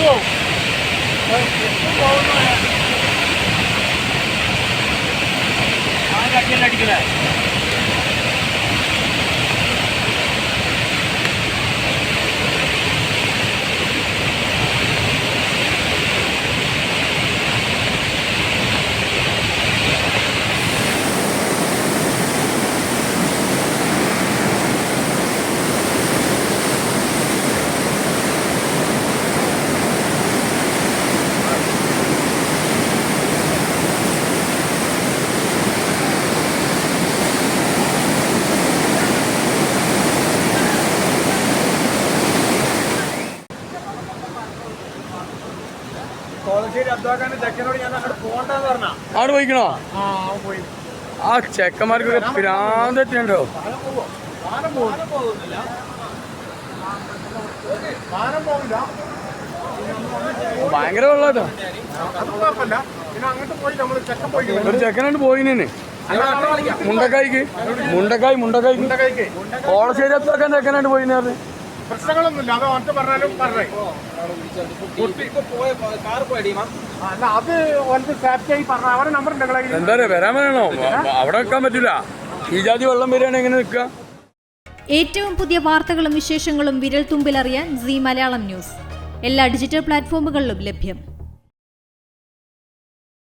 പോകും പോകുന്നു അടിക്കണേ അവിടെ പോയിക്കണോ? ആ ചെക്കന്മാർക്കൊക്കെ ഭ്രാന്തത്തിനുണ്ടോ ഭയങ്കര വെള്ളാട്ടോ. ഒരു ചെക്കനായിട്ട് പോയിനെ മുണ്ടക്കായ്ക്ക് മുണ്ടക്കായ് മുണ്ടക്കായ് കോളശ്ശേരി എത്താക്കാൻ ചെക്കനായിട്ട് പോയിനെ പ്രശ്നങ്ങളൊന്നുമില്ല. അത് ഓർത്ത് പറഞ്ഞാലും പറഞ്ഞേ. അല്ല അത് ഓലത്ത് സേഫ്റ്റി ആയി പറഞ്ഞ അവരുടെ നമ്പർ ഉണ്ട് നിങ്ങളെ? എന്താ പറയാ വരാൻ പറയണോ? അവിടെ വെക്കാൻ പറ്റില്ല ഈ ജാതി വെള്ളം വരികയാണ് എങ്ങനെ നിൽക്കുക? ഏറ്റവും പുതിയ വാർത്തകളും വിശേഷങ്ങളും വിരൽ തുമ്പിലറിയാൻ സി മലയാളം ന്യൂസ്. എല്ലാ ഡിജിറ്റൽ പ്ലാറ്റ്ഫോമുകളിലും ലഭ്യം.